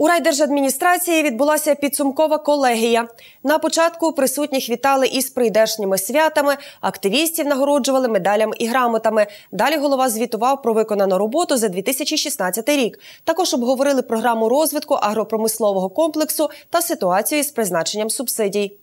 У райдержадміністрації відбулася підсумкова колегія. На початку присутніх вітали із прийдешніми святами. Активістів нагороджували медалями і грамотами. Далі голова звітував про виконану роботу за 2016 рік. Також обговорили програму розвитку агропромислового комплексу та ситуацію із призначенням субсидій.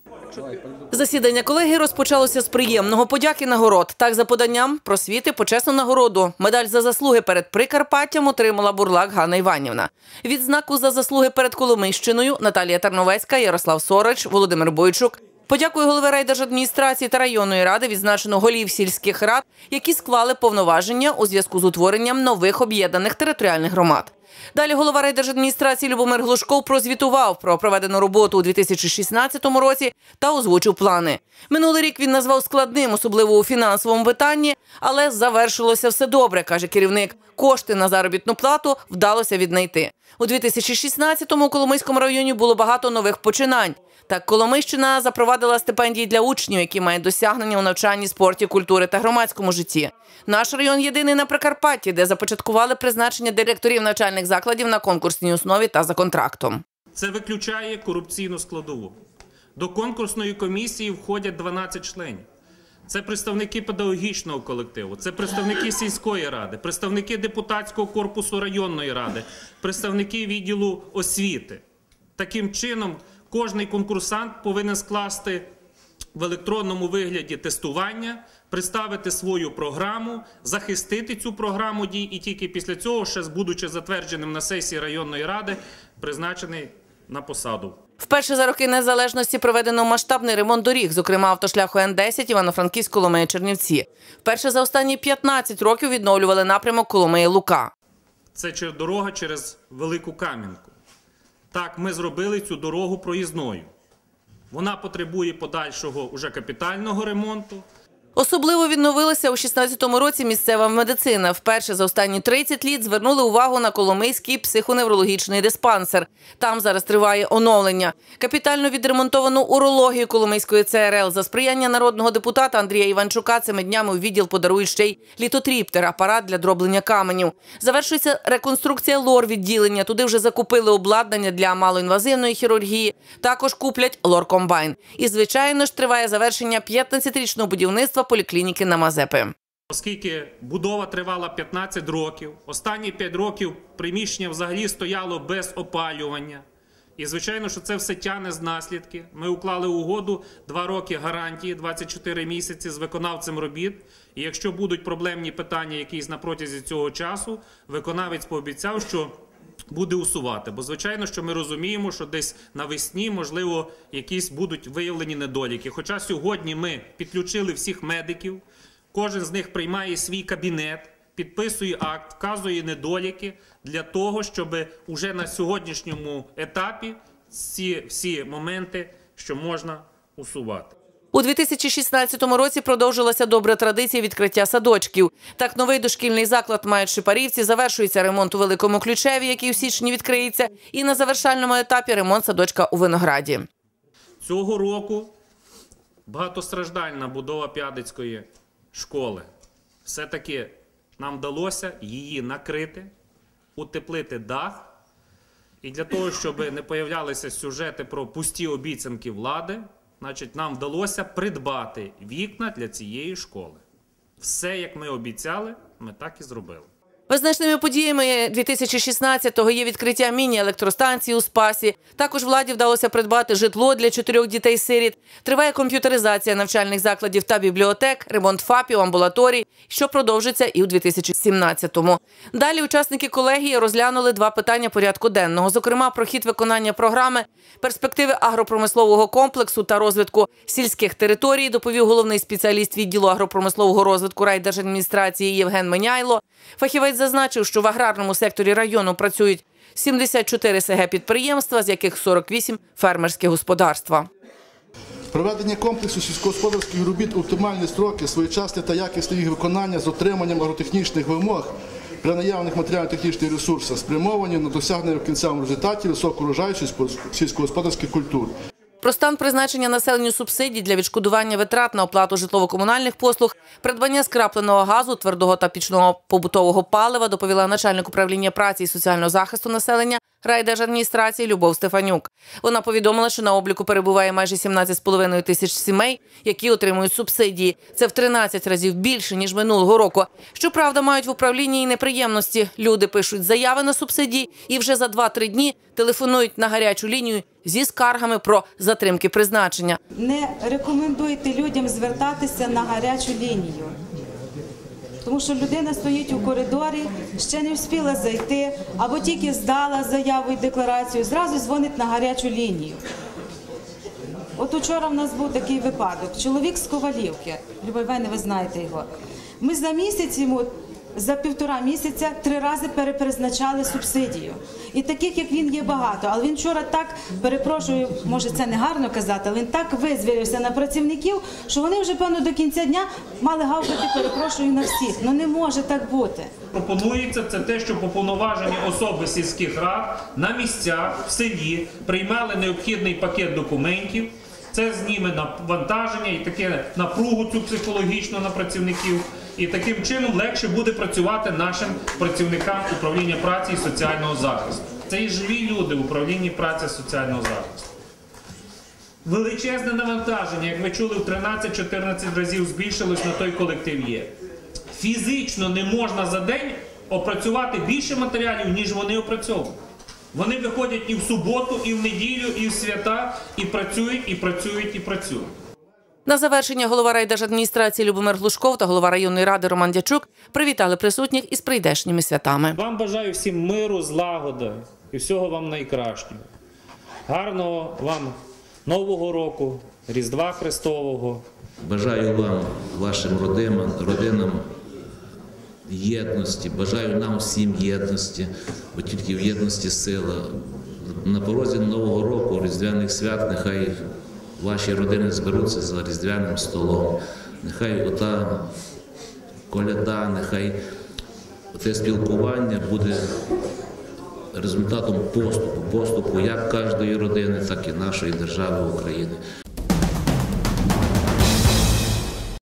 Засідання колегії розпочалося з приємного подяки нагород. Так, за поданням просвіти почесну нагороду. Медаль за заслуги перед Прикарпаттям отримала бурлак Ганна Іванівна. Відзнаку за заслуги перед Коломийщиною Наталія Тарновецька, Ярослав Сорич, Володимир Бойчук. Подякую голови райдержадміністрації та районної ради відзначено голів сільських рад, які склали повноваження у зв'язку з утворенням нових об'єднаних територіальних громад. Далі голова райдержадміністрації Любомир Глушков прозвітував про проведену роботу у 2016 році та озвучив плани. Минулий рік він назвав складним, особливо у фінансовому питанні, але завершилося все добре, каже керівник. Кошти на заробітну плату вдалося віднайти. У 2016-му у Коломийському районі було багато нових починань. Так, Коломийщина запровадила стипендії для учнів, які мають досягнення у навчанні, спорті, культури та громадському житті. Наш район єдиний на Прикарпатті, де започаткували призначення директорів навчальних закладів на конкурсній основі та за контрактом. Це виключає корупційну складову. До конкурсної комісії входять 12 членів. Це представники педагогічного колективу, це представники сільської ради, представники депутатського корпусу районної ради, представники відділу освіти. Таким чином, кожний конкурсант повинен скласти в електронному вигляді тестування, представити свою програму, захистити цю програму дій, і тільки після цього, ще будучи затвердженим на сесії районної ради, призначений на посаду. Вперше за роки незалежності проведено масштабний ремонт доріг, зокрема автошляху Н-10 Івано-Франківськ Коломиї Чернівці. Вперше за останні 15 років відновлювали напрямок Коломиї Лука. Це дорога через Велику Кам'янку. Так, ми зробили цю дорогу проїзною. Вона потребує подальшого уже капітального ремонту. Особливо відновилася у 16-му році місцева медицина. Вперше за останні 30 літ звернули увагу на Коломийський психоневрологічний диспансер. Там зараз триває оновлення. Капітально відремонтовану урологію Коломийської ЦРЛ за сприяння народного депутата Андрія Іванчука цими днями у відділ подарують ще й літотріптер, апарат для дроблення каменів. Завершується реконструкція лор відділення. Туди вже закупили обладнання для малоінвазивної хірургії. Також куплять лор-комбайн. І звичайно ж триває завершення 15-річного будівництва поліклініки на Мазепи. Оскільки будова тривала 15 років, останні 5 років приміщення взагалі стояло без опалювання. І звичайно, що це все тяне з наслідки. Ми уклали угоду 2 роки гарантії, 24 місяці з виконавцем робіт. І якщо будуть проблемні питання якісь на протязі цього часу, виконавець пообіцяв, що буде усувати. Бо звичайно, що ми розуміємо, що десь навесні, можливо, якісь будуть виявлені недоліки. Хоча сьогодні ми підключили всіх медиків, кожен з них приймає свій кабінет, підписує акт, вказує недоліки для того, щоб уже на сьогоднішньому етапі ці всі моменти, що можна усувати. У 2016 році продовжилася добра традиція відкриття садочків. Так, новий дошкільний заклад мають Шипарівці. Завершується ремонт у Великому Ключеві, який у січні відкриється. І на завершальному етапі ремонт садочка у Винограді. Цього року багатостраждальна будова П'ядицької школи. Все-таки нам вдалося її накрити, утеплити дах. І для того, щоб не появлялися сюжети про пусті обіцянки влади, значить, нам вдалося придбати вікна для цієї школи. Все, як ми обіцяли, ми так і зробили. Визначними подіями 2016-го є відкриття міні-електростанції у Спасі. Також владі вдалося придбати житло для чотирьох дітей-сиріт. Триває комп'ютеризація навчальних закладів та бібліотек, ремонт ФАПів, амбулаторій, що продовжиться і у 2017-му. Далі учасники колегії розглянули два питання порядку денного, зокрема про хід виконання програми, перспективи агропромислового комплексу та розвитку сільських територій, доповів головний спеціаліст відділу агропромислового розвитку райдержадміністрації Євген Меняйло. Фахівець зазначив, що в аграрному секторі району працюють 74 СГ підприємства, з яких 48 – фермерські господарства. Проведення комплексу сільськогосподарських робіт у оптимальні строки, своєчасне та якісне їх виконання з отриманням агротехнічних вимог при наявних матеріально-технічних ресурсах спрямовані на досягнення в кінцевому результаті урожаю сільськогосподарських культур. Про стан призначення населенню субсидій для відшкодування витрат на оплату житлово-комунальних послуг, придбання скрапленого газу, твердого та пічного побутового палива доповіла начальник управління праці і соціального захисту населення райдержадміністрації Любов Стефанюк. Вона повідомила, що на обліку перебуває майже 17,5 тисяч сімей, які отримують субсидії. Це в 13 разів більше ніж минулого року. Щоправда, мають в управлінні і неприємності. Люди пишуть заяви на субсидії і вже за 2-3 дні телефонують на гарячу лінію зі скаргами про затримки призначення. не рекомендуйте людям звертатися на гарячу лінію. Тому що людина стоїть у коридорі, ще не встигла зайти, або тільки здала заяву і декларацію, зразу дзвонить на гарячу лінію. От учора в нас був такий випадок. Чоловік з Ковалівки, Любов Івановна, ви знаєте його. Ми за місяць йому, за півтора місяця, три рази перепризначали субсидію. І таких, як він, є багато. Але він вчора так, перепрошую, може це не гарно казати, але він так визвірився на працівників, що вони вже, певно, до кінця дня мали гавкати, перепрошую на всіх. Ну не може так бути. Пропонується це те, що уповноважені особи сільських рад на місцях в селі приймали необхідний пакет документів. Це зніме навантаження і таке напругу цю психологічну на працівників. І таким чином легше буде працювати нашим працівникам управління праці і соціального захисту. Це і живі люди в управлінні праці і соціального захисту. Величезне навантаження, як ви чули, в 13-14 разів збільшилось на той колектив є. Фізично не можна за день опрацювати більше матеріалів, ніж вони опрацьовують. Вони виходять і в суботу, і в неділю, і в свята, і працюють, і працюють, і працюють. На завершення голова райдержадміністрації Любомир Глушков та голова районної ради Роман Дячук привітали присутніх із прийдешніми святами. Вам бажаю всім миру, злагоди і всього вам найкращого. Гарного вам Нового року, Різдва Христового. Бажаю вам, вашим родинам, родинам єдності, бажаю нам всім єдності, бо тільки в єдності сила. На порозі Нового року, Різдвяних свят, нехай ваші родини зберуться за різдвяним столом. Нехай ота коляда, нехай те спілкування буде результатом поступу, поступу як кожної родини, так і нашої держави України.